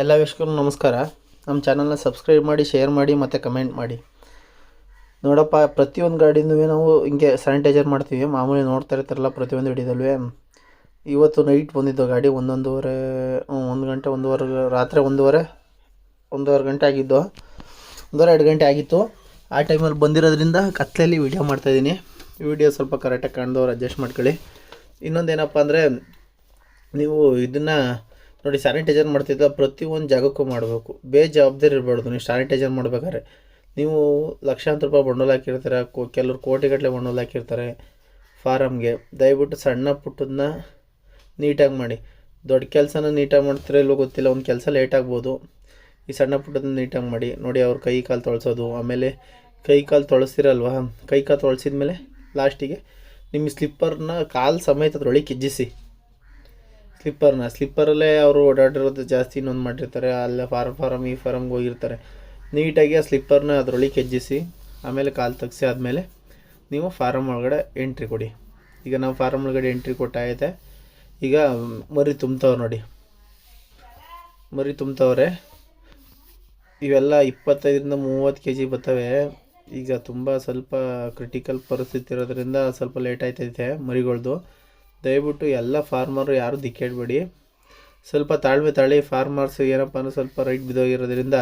ಎಲ್ಲ ವೀಕ್ಷಕರು ನಮಸ್ಕಾರ. ನಮ್ಮ ಚಾನಲ್ನ ಸಬ್ಸ್ಕ್ರೈಬ್ ಮಾಡಿ ಶೇರ್ ಮಾಡಿ, ಮತ್ತು ಕಮೆಂಟ್ ಮಾಡಿ. ನೋಡಪ್ಪ, ಪ್ರತಿಯೊಂದು ಗಾಡಿನೂ ನಾವು ಹಿಂಗೆ ಸ್ಯಾನಿಟೈಸರ್ ಮಾಡ್ತೀವಿ. ಮಾಮೂಲಿ ನೋಡ್ತಾ ಇರ್ತಾರಲ್ಲ ಪ್ರತಿಯೊಂದು ಹಿಡಿದಲ್ವೇ. ಇವತ್ತು ನೈಟ್ ಬಂದಿದ್ದು ಗಾಡಿ ಒಂದೊಂದುವರೆ ಒಂದು ಗಂಟೆ, ಒಂದೂವರೆ, ರಾತ್ರಿ ಒಂದೂವರೆ ಒಂದೂವರೆ ಗಂಟೆ ಆಗಿದ್ದು, ಒಂದೂವರೆ, ಎರಡು ಗಂಟೆ ಆಗಿತ್ತು. ಆ ಟೈಮಲ್ಲಿ ಬಂದಿರೋದ್ರಿಂದ ಕತ್ತಲೆಯಲ್ಲಿ ವೀಡಿಯೋ ಮಾಡ್ತಾಯಿದ್ದೀನಿ ವೀಡಿಯೋ ಸ್ವಲ್ಪ ಕರೆಕ್ಟಾಗಿ ಕಾಣ್ದವ್ರು ಅಡ್ಜಸ್ಟ್ ಮಾಡ್ಕೊಳ್ಳಿ. ಇನ್ನೊಂದೇನಪ್ಪ ಅಂದರೆ, ನೀವು ಇದನ್ನು ನೋಡಿ ಸ್ಯಾನಿಟೈಸರ್ ಮಾಡ್ತಿದ್ದ ಪ್ರತಿಯೊಂದು ಜಾಗಕ್ಕೂ ಮಾಡಬೇಕು. ಬೇಜವಾಬ್ದಾರಿ ಇರಬಾರ್ದು, ನೀವು ಸ್ಯಾನಿಟೈಸರ್ ಮಾಡ್ಬೇಕಾದ್ರೆ. ನೀವು ಲಕ್ಷಾಂತರ ರೂಪಾಯಿ ಬಂಡೋಲ್ ಹಾಕಿರ್ತಾರೆ, ಕೋ, ಕೆಲವರು ಕೋಟಿಗಟ್ಟಲೆ ಬಂಡೋಲ್ ಹಾಕಿರ್ತಾರೆ ಫಾರಮ್ಗೆ ದಯವಿಟ್ಟು ಸಣ್ಣ ಪುಟ್ಟದನ್ನ ನೀಟಾಗಿ ಮಾಡಿ. ದೊಡ್ಡ ಕೆಲಸನ ನೀಟಾಗಿ ಮಾಡ್ತಾರೆ ಇಲ್ಲೋ ಗೊತ್ತಿಲ್ಲ, ಒಂದು ಕೆಲಸ ಲೇಟ್ ಆಗ್ಬೋದು. ಈ ಸಣ್ಣ ಪುಟ್ಟದನ್ನ ನೀಟಾಗಿ ಮಾಡಿ. ನೋಡಿ, ಅವ್ರ ಕೈ ಕಾಲು ತೊಳಸೋದು. ಆಮೇಲೆ ಕೈ ಕಾಲು ತೊಳಸ್ತಿರಲ್ವಾ? ಕೈ ಕಾಲು ತೊಳ್ಸಿದ್ಮೇಲೆ ಲಾಸ್ಟಿಗೆ ನಿಮ್ಮ ಸ್ಲಿಪ್ಪರ್ನ ಕಾಲು ಸಮೇತ ಅದ್ರೊಳಗೆ ಕಿಜ್ಜಿಸಿ. ಸ್ಲಿಪ್ಪರ್ನ. ಸ್ಲಿಪ್ಪರಲ್ಲೇ ಅವರು ಓಡಾಡಿರೋದು ಜಾಸ್ತಿ ಇನ್ನೊಂದು ಮಾಡಿರ್ತಾರೆ. ಅಲ್ಲೇ ಫಾರಮ್ ಫಾರಮ್ ಈ ಫಾರಮ್ಗೆ ಹೋಗಿರ್ತಾರೆ. ನೀಟಾಗಿ ಆ ಸ್ಲಿಪ್ಪರ್ನ ಅದರೊಳಗೆ ಕೆಜ್ಜಿಸಿ, ಆಮೇಲೆ ಕಾಲು ತೆಗ್ಸಿ ಆದಮೇಲೆ ನೀವು ಫಾರಮ್ ಒಳಗಡೆ ಎಂಟ್ರಿ ಕೊಡಿ. ಈಗ ನಾವು ಫಾರಮ್ ಒಳಗಡೆ ಎಂಟ್ರಿ ಕೊಟ್ಟಾಯಿತೆ ಈಗ ಮರಿ ತುಂಬ್ತವ್ರೆ ನೋಡಿ. ಮರಿ ತುಂಬ್ತವ್ರೆ. ಇವೆಲ್ಲ ಇಪ್ಪತ್ತೈದರಿಂದ ಮೂವತ್ತು ಕೆ ಜಿ ಬರ್ತವೆ ಈಗ ತುಂಬ ಸ್ವಲ್ಪ ಕ್ರಿಟಿಕಲ್ ಪರಿಸ್ಥಿತಿ ಇರೋದ್ರಿಂದ ಸ್ವಲ್ಪ ಲೇಟ್ ಆಯ್ತೈತೆ ಮರಿಗಳ್ದು. ದಯವಿಟ್ಟು ಎಲ್ಲ ಫಾರ್ಮರು ಯಾರು ದಿಕ್ಕೇಳ್ಬೇಡಿ ಸ್ವಲ್ಪ ತಾಳ್ಮೆ ತಾಳಿ ಫಾರ್ಮರ್ಸ್ ಏನಪ್ಪ ಅಂದ್ರೆ ಸ್ವಲ್ಪ ರೈಟ್ ಬಿದೋಗಿರೋದ್ರಿಂದ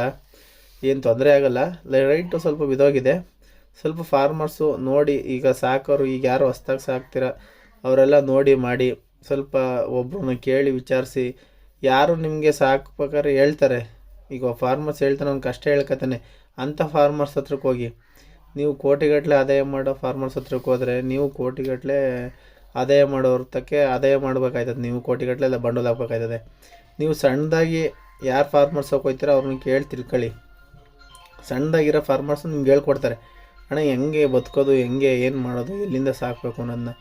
ಏನು ತೊಂದರೆ ಆಗಲ್ಲ. ರೈಟು ಸ್ವಲ್ಪ ಬಿದೋಗಿದೆ ಸ್ವಲ್ಪ ಫಾರ್ಮರ್ಸು ನೋಡಿ ಈಗ ಸಾಕೋರು ಈಗ ಯಾರು ಹೊಸ್ದಾಗಿ ಸಾಕ್ತೀರ, ಅವರೆಲ್ಲ ನೋಡಿ ಮಾಡಿ ಸ್ವಲ್ಪ ಒಬ್ಬರನ್ನ ಕೇಳಿ ವಿಚಾರಿಸಿ. ಯಾರು ನಿಮಗೆ ಸಾಕ್ಬೇಕಾದ್ರೆ ಹೇಳ್ತಾರೆ. ಈಗ ಫಾರ್ಮರ್ಸ್ ಹೇಳ್ತಾನೆ ಅವ್ನು ಕಷ್ಟ ಹೇಳ್ಕತಾನೆ ಅಂಥ ಫಾರ್ಮರ್ಸ್ ಹತ್ರಕ್ಕೆ ಹೋಗಿ. ನೀವು ಕೋಟಿಗಟ್ಟಲೆ ಆದಾಯ ಮಾಡೋ ಫಾರ್ಮರ್ಸ್ ಹತ್ರಕ್ಕೆ ಹೋದರೆ ನೀವು ಕೋಟಿಗಟ್ಟಲೆ ಆದಾಯ ಮಾಡೋರ್ತಕ್ಕೆ ಆದಾಯ ಮಾಡಬೇಕಾಯ್ತದೆ. ನೀವು ಕೋಟಿಗಟ್ಟಲೆ ಎಲ್ಲ ಬಂಡಲ್ ಹಾಕ್ಬೇಕಾಯ್ತದೆ. ನೀವು ಸಣ್ಣದಾಗಿ ಯಾರು ಫಾರ್ಮರ್ಸ್ ಹೋಗ್ತೀರೋ ಅವ್ರನ್ನ ಕೇಳಿ ತಿಳ್ಕೊಳ್ಳಿ. ಸಣ್ಣದಾಗಿರೋ ಫಾರ್ಮರ್ಸ್ ನಿಮ್ಗೆ ಹೇಳ್ಕೊಡ್ತಾರೆ. ಅಣ್ಣ, ಹೆಂಗೆ ಬದುಕೋದು, ಹೆಂಗೆ ಏನು ಮಾಡೋದು, ಎಲ್ಲಿಂದ ಸಾಕಬೇಕು ಅನ್ನೋದನ್ನ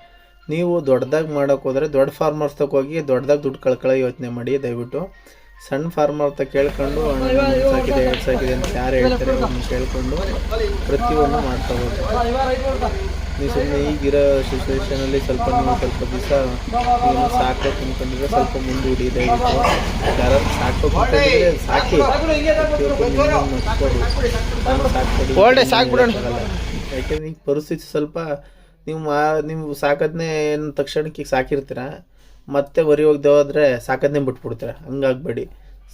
ನೀವು ದೊಡ್ಡದಾಗಿ ಮಾಡೋಕೆ ಹೋದರೆ ದೊಡ್ಡ ಫಾರ್ಮರ್ಸ್ ಹೋಗಿ ದೊಡ್ಡದಾಗಿ ದುಡ್ಡು ಕಳ್ಕೊಳ್ಳೋ ಯೋಚನೆ ಮಾಡಿ, ದಯವಿಟ್ಟು. ಸಣ್ಣ ಫಾರ್ಮರ್ ಅಂತ ಕೇಳ್ಕೊಂಡು ಸಾಕಿದೆ ಸಾಕಿದೆ ಅಂತ ಯಾರು ಹೇಳ್ತಾರೆ ಕೇಳಿಕೊಂಡು ಪ್ರತಿಯೊಂದು ಮಾಡ್ಕೋಬೇಕು ನೀವು ಸುಮ್ಮನೆ ಈಗಿರೋ ಸಿಚುವೇಶನಲ್ಲಿ ಸ್ವಲ್ಪ ನೀವು ಸ್ವಲ್ಪ ದಿವಸ ನೀವು ಸಾಕೋ ತಿನ್ಕೊಂಡಿದ್ರೆ ಸ್ವಲ್ಪ ಮುಂದೆ ದಯವಿಟ್ಟು ಯಾರು ಸಾಕು ಅಂತಂದ್ರೆ ಸಾಕಿ. ಪ್ರತಿಯೊಬ್ಬರು ಸಾಕ್ಬಿಡೋಣ. ಯಾಕೆಂದ್ರೆ ಈಗ ಪರಿಸ್ಥಿತಿ ಸ್ವಲ್ಪ ನೀವು ಮಾ ನೀವು ಸಾಕೋದನ್ನೇ ಏನು ತಕ್ಷಣಕ್ಕೆ ಈಗ ಸಾಕಿರ್ತೀರ. ಮತ್ತೆ ಬರಿ ಹೋಗ್ದೇವಾದ್ರೆ ಹೋದರೆ ಸಾಕೋದನ್ನೇ ಬಿಟ್ಬಿಡ್ತೀರ. ಹಂಗಾಗಬೇಡಿ.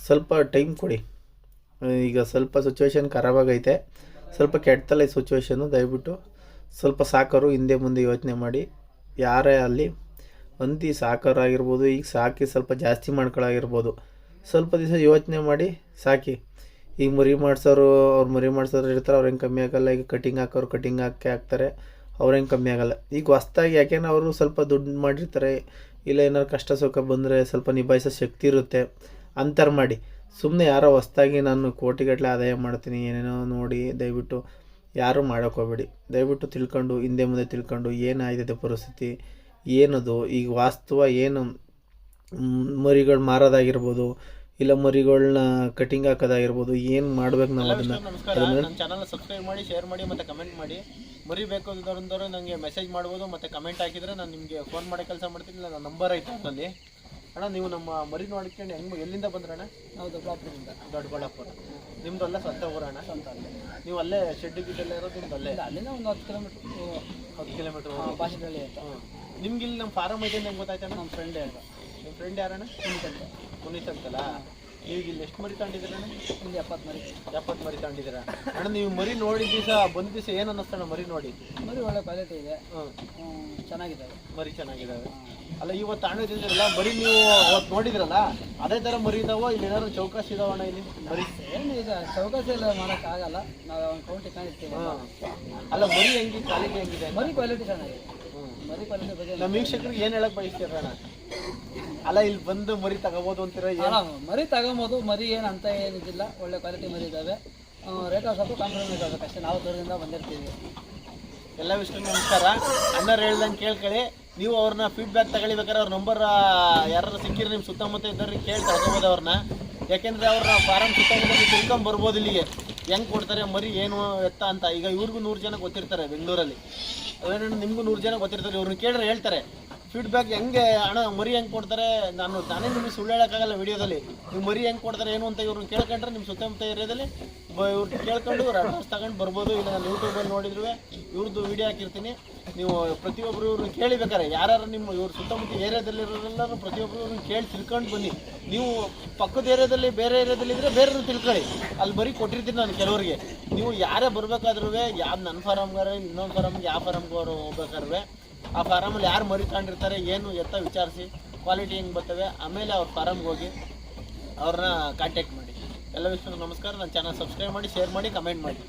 ಸ್ವಲ್ಪ ಟೈಮ್ ಕೊಡಿ. ಈಗ ಸ್ವಲ್ಪ ಸಿಚುವೇಶನ್ ಖರಾಬಾಗೈತೆ ಸ್ವಲ್ಪ ಕೆಟ್ಟಲ್ಲ ಈ ಸಿಚುವೇಶನ್ನು ದಯವಿಟ್ಟು ಸ್ವಲ್ಪ ಸಾಕರು ಹಿಂದೆ ಮುಂದೆ ಯೋಚನೆ ಮಾಡಿ. ಯಾರೇ ಅಲ್ಲಿ ಅಂತಿ ಸಾಕೋರಾಗಿರ್ಬೋದು, ಈಗ ಸಾಕಿ ಸ್ವಲ್ಪ ಜಾಸ್ತಿ ಮಾಡ್ಕೊಳ್ಳಾಗಿರ್ಬೋದು ಸ್ವಲ್ಪ ದಿವಸ ಯೋಚನೆ ಮಾಡಿ, ಸಾಕಿ. ಈಗ ಮರಿ ಮಾಡಿಸೋರು, ಅವ್ರು ಮರಿ ಮಾಡಿಸೋರು ಇರ್ತಾರೆ, ಅವ್ರು ಹೆಂಗೆ ಕಮ್ಮಿ ಆಗೋಲ್ಲ. ಈಗ ಕಟಿಂಗ್ ಹಾಕೋರು ಕಟಿಂಗ್ ಹಾಕಿ ಹಾಕ್ತಾರೆ, ಅವ್ರು ಹೆಂಗೆ ಕಮ್ಮಿ ಆಗೋಲ್ಲ. ಈಗ ಹೊಸ್ದಾಗಿ ಯಾಕೆಂದ್ರೆ ಅವರು ಸ್ವಲ್ಪ ದುಡ್ಡು ಮಾಡಿರ್ತಾರೆ, ಇಲ್ಲ ಏನಾರು ಕಷ್ಟ ಸುಖ ಬಂದರೆ ಸ್ವಲ್ಪ ನಿಭಾಯಿಸೋ ಶಕ್ತಿ ಇರುತ್ತೆ, ಅಂತರ್ ಮಾಡಿ. ಸುಮ್ಮನೆ ಯಾರೋ ಹೊಸ್ದಾಗಿ ನಾನು ಕೋಟಿಗಟ್ಟಲೆ ಆದಾಯ ಮಾಡ್ತೀನಿ, ಏನೇನೋ ನೋಡಿ, ದಯವಿಟ್ಟು ಯಾರೂ ಮಾಡೋಕೆ ಹೋಗ್ಬೇಡಿ. ದಯವಿಟ್ಟು ತಿಳ್ಕೊಂಡು ಹಿಂದೆ ಮುಂದೆ ತಿಳ್ಕೊಂಡು ಏನಾಗಿದೆ ಪರಿಸ್ಥಿತಿ ಏನದು ಈಗ ವಾಸ್ತವ ಏನು ಮರಿಗಳು ಮಾರೋದಾಗಿರ್ಬೋದು ಇಲ್ಲ ಮರಿಗಳನ್ನ ಕಟಿಂಗ್ ಹಾಕೋದಾಗಿರ್ಬೋದು ಏನು ಮಾಡ್ಬೇಕು ನಾವು ಅದನ್ನು? ಚಾನಲ್ ಸಬ್ಸ್ಕ್ರೈಬ್ ಮಾಡಿ ಶೇರ್ ಮಾಡಿ ಮತ್ತೆ ಕಮೆಂಟ್ ಮಾಡಿ. ಮರಿ ಅಂದ್ರೆ ನನಗೆ ಮೆಸೇಜ್ ಮಾಡ್ಬೋದು ಮತ್ತೆ ಕಮೆಂಟ್ ಹಾಕಿದ್ರೆ ನಾನು ನಿಮಗೆ ಫೋನ್ ಮಾಡೋ ಕೆಲಸ ಮಾಡ್ತೀನಿ. ಇಲ್ಲ ನನ್ನ ನಂಬರ್ ಐತೆ ಅದರಲ್ಲಿ. ಅಣ್ಣ ನೀವು ನಮ್ಮ ಮರಿ ನೋಡ್ಕೊಂಡು ಹೆಂಗ್ ಎಲ್ಲಿಂದ ಬಂದ್ರಣ್ಣ ನಾವು ದೊಡ್ಡಬಳ್ಳಾಪುರದಿಂದ. ದೊಡ್ಡಬಳ್ಳಾಪುರ. ನಿಮ್ದು ಅಲ್ಲೇ ಸ್ವಂತ ಊರಣ್ಣ ಸ್ವಂತ ಅಲ್ಲೇ. ನೀವು ಅಲ್ಲೇ ಶೆಡ್ ಗಿಡ್ಡೆಲ್ಲ ಇರೋದು ನಿಮ್ದು ಅಲ್ಲೇ? ಅಲ್ಲಿಂದ ಒಂದು ಹತ್ತು ಕಿಲೋಮೀಟ್ರ್ ಹತ್ತು ಕಿಲೋಮೀಟರ್ ಭಾಷೆದಲ್ಲಿ ಅಂತ. ನಿಮ್ಗೆ ಇಲ್ಲಿ ನಮ್ಮ ಫಾರಮ್ ಐತೆ ಅಂತ ಗೊತ್ತಾಯ್ತಣ್ಣ ನಮ್ಮ ಫ್ರೆಂಡೇ ಅಂತ ನಿಮ್ಮ ಫ್ರೆಂಡ್ ಯಾರಣ್ಣ? ಪುನೀತ್ ಅಂತ. ಪುನೀತ್ ಅಂತಲ್ಲ ನೀವು ಇಲ್ಲಿ ಎಷ್ಟು ಮರಿ ತಗೊಂಡಿದ್ದೀರಣ್ಣ ಒಂದು ಎಪ್ಪತ್ತು ಮರಿ. ಎಪ್ಪತ್ತು ಮರಿ ತಗೊಂಡಿದ್ದೀರ? ಅಣ್ಣ ನೀವು ಮರಿ ನೋಡಿದ ದಿವಸ ಬಂದ ದಿವಸ ಏನು ಅನ್ನಿಸ್ತಣ್ಣ ಮರಿ ನೋಡಿ? ಮರಿ ಒಳ್ಳೆ ಕ್ವಾಲಿಟಿ ಇದೆ. ಹ್ಞೂ ಚೆನ್ನಾಗಿದ್ದಾವೆ. ಮರಿ ಚೆನ್ನಾಗಿದ್ದಾವೆ. ಅಲ್ಲ ಇವತ್ತು ತಗೊಂಡಿದ್ದೀರಲ್ಲ ಮರಿ ನೀವು ಅವತ್ತು ನೋಡಿದ್ರಲ್ಲ ಅದೇ ಥರ ಮರಿ ಇದಾವೋ ಇಲ್ಲಿ ಏನಾದ್ರು ಚೌಕಾಸಿ ಇದಾವ ಅಣ್ಣ ಇಲ್ಲಿ? ಮರಿ ಏನು ಈಗ ಚೌಕಾಸಿ ಎಲ್ಲ ಮಾಡೋಕ್ಕಾಗಲ್ಲ ನಾವು ಒಂದು ಕೌಂಟಿ ಕಾಣಿಸ್ತೀವಿ ಅಲ್ಲ ಮರಿ ಹೆಂಗೆ ಕ್ವಾಲಿಟಿ ಹೆಂಗಿದೆ? ಮರಿ ಕ್ವಾಲಿಟಿ ಚೆನ್ನಾಗಿದೆ. ಮರಿ ಕ್ವಾಲಿಟಿ ಬಗ್ಗೆ ನಮ್ಮ ವೀಕ್ಷಕರಿಗೆ ಏನು ಹೇಳಕ್ ಬಯಸ್ತೀರ ಅಣ್ಣ? ಅಲ್ಲ ಇಲ್ಲಿ ಬಂದು ಮರಿ ತಗೋಬೋದು ಅಂತೀರ ಮರಿ ತಗೋಬೋದು ಮರಿ ಏನು ಅಂತ ಏನಿದಿಲ್ಲ ಒಳ್ಳೆ ಕ್ವಾಲಿಟಿ ಮರಿ ಇದ್ದಾವೆ ರೇಟ್ ಸ್ವಲ್ಪ ಕಾಂಪ್ರಮೈಸ್ ಆಗಬೇಕು ಅಷ್ಟೇ ನಾವು ದೂರದಿಂದ ಬಂದಿರ್ತೀವಿ. ಎಲ್ಲ ವಿಷಯ ನಮಸ್ಕಾರ. ಅಣ್ಣರು ಹೇಳ್ದಂಗೆ ಕೇಳ್ಕೊಳ್ಳಿ. ನೀವು ಅವ್ರನ್ನ ಫೀಡ್ಬ್ಯಾಕ್ ತಗೊಳ್ಬೇಕಾದ್ರೆ ಅವ್ರ ನಂಬರ್ ಯಾರು ಸಿಕ್ಕಿರಿ ನಿಮ್ಮ ಸುತ್ತಮುತ್ತ ಇದ್ದವ್ರಿಗೆ ಕೇಳಿ ತಗೋಬೋದು ಅವ್ರನ್ನ. ಯಾಕೆಂದ್ರೆ ಅವ್ರನ್ನ ಫಾರಂ ಸುತ್ತಮುತ್ತ ತಿಳ್ಕೊಂಡು ಬರ್ಬೋದು ಇಲ್ಲಿಗೆ. ಹೆಂಗೆ ಕೊಡ್ತಾರೆ, ಮರಿ ಏನು ಎತ್ತ ಅಂತ. ಈಗ ಇವ್ರಿಗೂ ನೂರು ಜನ ಗೊತ್ತಿರ್ತಾರೆ ಬೆಂಗಳೂರಲ್ಲಿ. ನಿಮಗೂ ನೂರು ಜನ ಗೊತ್ತಿರ್ತಾರೆ. ಇವ್ರನ್ನ ಕೇಳಿದ್ರೆ ಹೇಳ್ತಾರೆ. ಫೀಡ್ಬ್ಯಾಕ್ ಹೆಂಗೆ? ಅಣ್ಣ, ಮರಿ ಹೆಂಗೆ ಕೊಡ್ತಾರೆ? ನಾನು ತಾನೇ ನಿಮಗೆ ಸುಳ್ಳು ಹೇಳೋಕ್ಕಾಗಲ್ಲ ವಿಡಿಯೋದಲ್ಲಿ. ನೀವು ಮರಿ ಹೆಂಗೆ ಕೊಡ್ತಾರೆ, ಏನು ಅಂತ ಇವ್ರನ್ನ ಕೇಳ್ಕೊಂಡ್ರೆ ನಿಮ್ಮ ಸುತ್ತಮುತ್ತ ಏರಿಯಾದಲ್ಲಿ ಇವ್ರು ಕೇಳ್ಕೊಂಡು ಇವ್ರು ಅಡ್ರೆಸ್ ತಗೊಂಡು ಬರ್ಬೋದು. ಇಲ್ಲ, ನಾನು ಯೂಟ್ಯೂಬಲ್ಲಿ ನೋಡಿದ್ರು ಇವ್ರದ್ದು ವಿಡಿಯೋ ಹಾಕಿರ್ತೀನಿ. ನೀವು ಪ್ರತಿಯೊಬ್ಬರು ಇವ್ರನ್ನ ಕೇಳಿಬೇಕಾರೆ ಯಾರು ನಿಮ್ಮ ಇವ್ರ ಸುತ್ತಮುತ್ತ ಏರಿಯಾದಲ್ಲಿರೋರೆಲ್ಲರೂ ಪ್ರತಿಯೊಬ್ಬರು ಇವ್ರನ್ನ ಕೇಳಿ ತಿಳ್ಕೊಂಡು ಬನ್ನಿ. ನೀವು ಪಕ್ಕದ ಏರಿಯಾದಲ್ಲಿ ಬೇರೆ ಏರಿಯಾದಲ್ಲಿ ಇದ್ದರೆ ಬೇರೆ ತಿಳ್ಕೊಳ್ಳಿ. ಅಲ್ಲಿ ಬರೀ ಕೊಟ್ಟಿರ್ತೀನಿ ನಾನು ಕೆಲವರಿಗೆ. ನೀವು ಯಾರೇ ಬರಬೇಕಾದ್ರೂ ಯಾವ ನನ್ನ ಫಾರಮ್ಗಾರ ಇನ್ನೊಂದು ಫಾರಮ್ಗೆ ಯಾವ ಫಾರಮ್ಗೆ ಹೋಗ್ಬೇಕಾದ್ರೆ ಆ ಫಾರಮಲ್ಲಿ ಯಾರು ಮರಿ ತಗೊಂಡಿರ್ತಾರೆ ಏನು ಎತ್ತ ವಿಚಾರಿಸಿ ಕ್ವಾಲಿಟಿ ಹೆಂಗೆ ಬರ್ತವೆ ಆಮೇಲೆ ಅವ್ರ ಫಾರಮ್ಗೆ ಹೋಗಿ ಅವ್ರನ್ನ ಕಾಂಟ್ಯಾಕ್ಟ್ ಮಾಡಿ. ಎಲ್ಲ ವಿಷಯ ನಮಸ್ಕಾರ, ನನ್ನ ಚಾನಲ್ ಸಬ್ಸ್ಕ್ರೈಬ್ ಮಾಡಿ ಶೇರ್ ಮಾಡಿ ಕಮೆಂಟ್ ಮಾಡಿ.